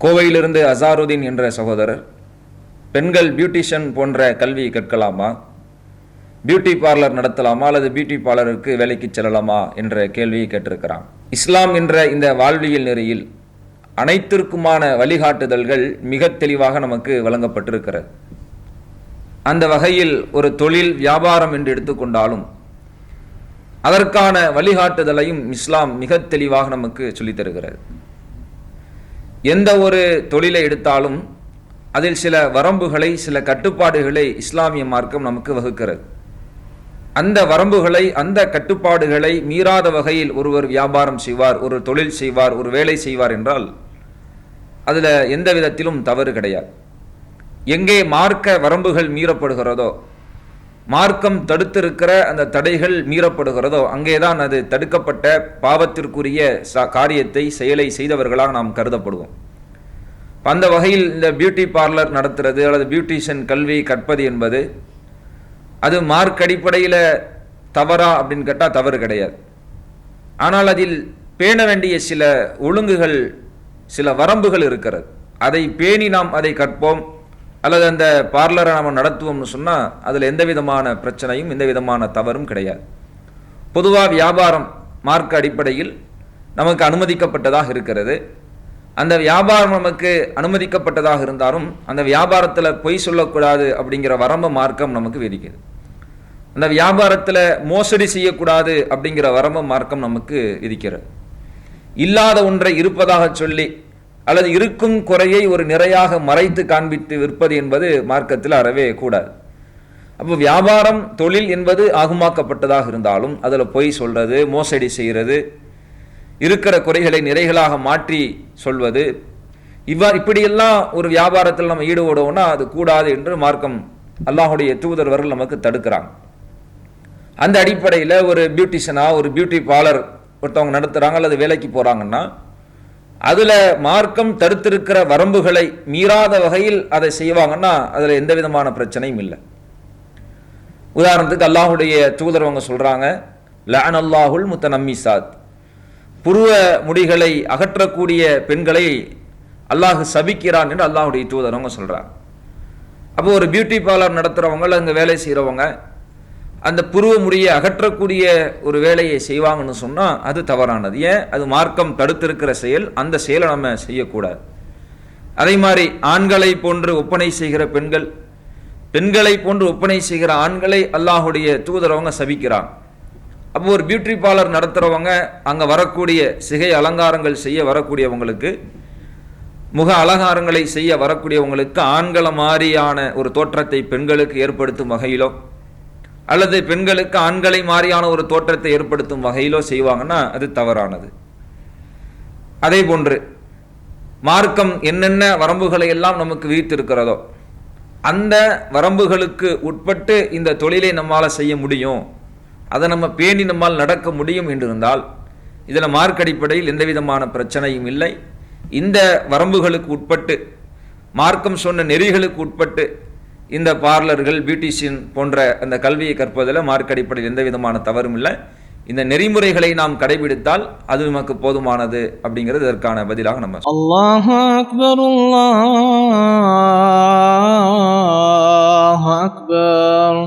கோவையிலிருந்து அசாருதீன் என்ற சகோதரர் பெண்கள் பியூட்டிஷியன் போன்ற கல்வி கற்கலாமா? Beauty parlour நடத்தலாமா? அல்லது பியூட்டி பார்லருக்கு வேலைக்கு செல்லலாமா? என்ற கேள்வியை கேட்டிருக்கிறான். இஸ்லாம் என்ற இந்த வாழ்வியல் நெறியில் அனைத்திற்குமான வழிகாட்டுதல்கள் மிக தெளிவாக நமக்கு வழங்கப்பட்டிருக்கிறது. அந்த வகையில் ஒரு தொழில் வியாபாரம் என்று எடுத்துக்கொண்டாலும் அதற்கான வழிகாட்டுதலையும் இஸ்லாம் மிக தெளிவாக நமக்கு சொல்லித் தருகிறது. எந்த ஒரு தொழிலை எடுத்தாலும் அதில் சில வரம்புகளை சில கட்டுப்பாடுகளை இஸ்லாமிய மார்க்கம் நமக்கு வகுக்கிறது. அந்த வரம்புகளை அந்த கட்டுப்பாடுகளை மீறாத வகையில் ஒருவர் வியாபாரம் செய்வார் ஒரு தொழில் செய்வார் ஒரு வேலை செய்வார் என்றால் அதில் எந்த விதத்திலும் தவறு கிடையாது. எங்கே மார்க்க வரம்புகள் மீறப்படுகிறதோ மார்க்கம் தடுத்திருக்கிற அந்த தடைகள் மீறப்படுகிறதோ அங்கேதான் அது தடுக்கப்பட்ட பாவத்திற்குரிய காரியத்தை செயலை செய்தவர்களாக நாம் கருதப்படுவோம். அந்த வகையில் இந்த பியூட்டி பார்லர் நடத்துறது அல்லது பியூட்டிஷியன் கல்வி கற்பது என்பது அது மார்க் அடிப்படையில் தவறா அப்படின்னு கேட்டால் தவறு கிடையாது. ஆனால் அதில் பேண வேண்டிய சில ஒழுங்குகள் சில வரம்புகள் இருக்கிறது. அதை பேணி நாம் அதை கற்போம். அல்லது அந்த பார்லரை நம்ம நடத்துவோம்னு சொன்னால் அதில் எந்த விதமான பிரச்சனையும் எந்த விதமான தவறும் கிடையாது. பொதுவாக வியாபாரம் மார்க்க அடிப்படையில் நமக்கு அனுமதிக்கப்பட்டதாக இருக்கிறது. அந்த வியாபாரம் நமக்கு அனுமதிக்கப்பட்டதாக இருந்தாலும் அந்த வியாபாரத்தில் பொய் சொல்லக்கூடாது அப்படிங்கிற வரம்பு மார்க்கம் நமக்கு விதிக்குது. அந்த வியாபாரத்தில் மோசடி செய்யக்கூடாது அப்படிங்கிற வரம்பு மார்க்கம் நமக்கு விதிக்கிறது. இல்லாத ஒன்றை இருப்பதாக சொல்லி அல்லது இருக்கும் குறையை ஒரு நிறையாக மறைத்து காண்பித்து விற்பது என்பது மார்க்கத்தில் அறவே கூடாது. அப்போ வியாபாரம் தொழில் என்பது ஆகுமாக்கப்பட்டதாக இருந்தாலும் அதில் பொய் சொல்றது மோசடி செய்கிறது இருக்கிற குறைகளை நிறைகளாக மாற்றி சொல்வது இவ்வாறு இப்படியெல்லாம் ஒரு வியாபாரத்தில் நம்ம ஈடுபடுவோம்னா அது கூடாது என்று மார்க்கம் அல்லாஹுடைய தூதர்வர்கள் நமக்கு தடுக்கிறாங்க. அந்த அடிப்படையில் ஒரு பியூட்டிஷனாக ஒரு பியூட்டி பார்லர் ஒருத்தவங்க நடத்துகிறாங்க அல்லது வேலைக்கு போகிறாங்கன்னா அதில் மார்க்கம் தடுத்திருக்கிற வரம்புகளை மீறாத வகையில் அதை செய்வாங்கன்னா அதில் எந்த விதமான பிரச்சனையும் இல்லை. உதாரணத்துக்கு அல்லாஹுடைய தூதர் அவங்க சொல்கிறாங்க லஅன் அல்லாஹுல் முத்தநம்மிசாத் புருவ முடிகளை அகற்றக்கூடிய பெண்களை அல்லாஹ் சபிக்கிறான் என்று அல்லாஹுடைய தூதர் அவங்க சொல்கிறாங்க அப்போ ஒரு பியூட்டி பார்லர் நடத்துகிறவங்க இல்லை அங்கே வேலை செய்கிறவங்க அந்த புருவ முடியை அகற்றக்கூடிய ஒரு வேலையை செய்வாங்கன்னு சொன்னால் அது தவறானது. ஏன்? அது மார்க்கம் தடுத்திருக்கிற செயல். அந்த செயலை நம்ம செய்யக்கூடாது. அதே மாதிரி ஆண்களை போன்று ஒப்பனை செய்கிற பெண்கள் பெண்களை போன்று ஒப்பனை செய்கிற ஆண்களை அல்லாஹுடைய தூதரவங்க சபிக்கிறாங்க. அப்போ ஒரு பியூட்டி பார்லர் நடத்துகிறவங்க அங்கே வரக்கூடிய சிகை அலங்காரங்கள் செய்ய வரக்கூடியவங்களுக்கு முக அலங்காரங்களை செய்ய வரக்கூடியவங்களுக்கு ஆண்களை மாதிரியான ஒரு தோற்றத்தை பெண்களுக்கு ஏற்படுத்தும் வகையிலும் அல்லது பெண்களுக்கு ஆண்களை மாதிரியான ஒரு தோற்றத்தை ஏற்படுத்தும் வகையிலோ செய்வாங்கன்னா அது தவறானது. அதே போன்று மார்க்கம் என்னென்ன வரம்புகளை எல்லாம் நமக்கு விதித்திருக்கிறதோ அந்த வரம்புகளுக்கு உட்பட்டு இந்த தொழிலை நம்மால் செய்ய முடியும் அதை நம்ம பேணி நம்மால் நடக்க முடியும் என்றிருந்தால் இதில் மார்க் அடிப்படையில் எந்த விதமான பிரச்சனையும் இல்லை. இந்த வரம்புகளுக்கு உட்பட்டு மார்க்கம் சொன்ன நெறிகளுக்கு உட்பட்டு இந்த பார்லர்கள் பியூட்டிஷியன் போன்ற அந்த கல்வியை கற்பதில் மார்க் அடிப்படையில் எந்த விதமான தவறும் இல்லை. இந்த நெறிமுறைகளை நாம் கடைபிடித்தால் அது நமக்கு போதுமானது அப்படிங்கிறது இதற்கான பதிலாக நம்ம அல்லாஹ் அக்பர் அல்லாஹ் அக்பர்.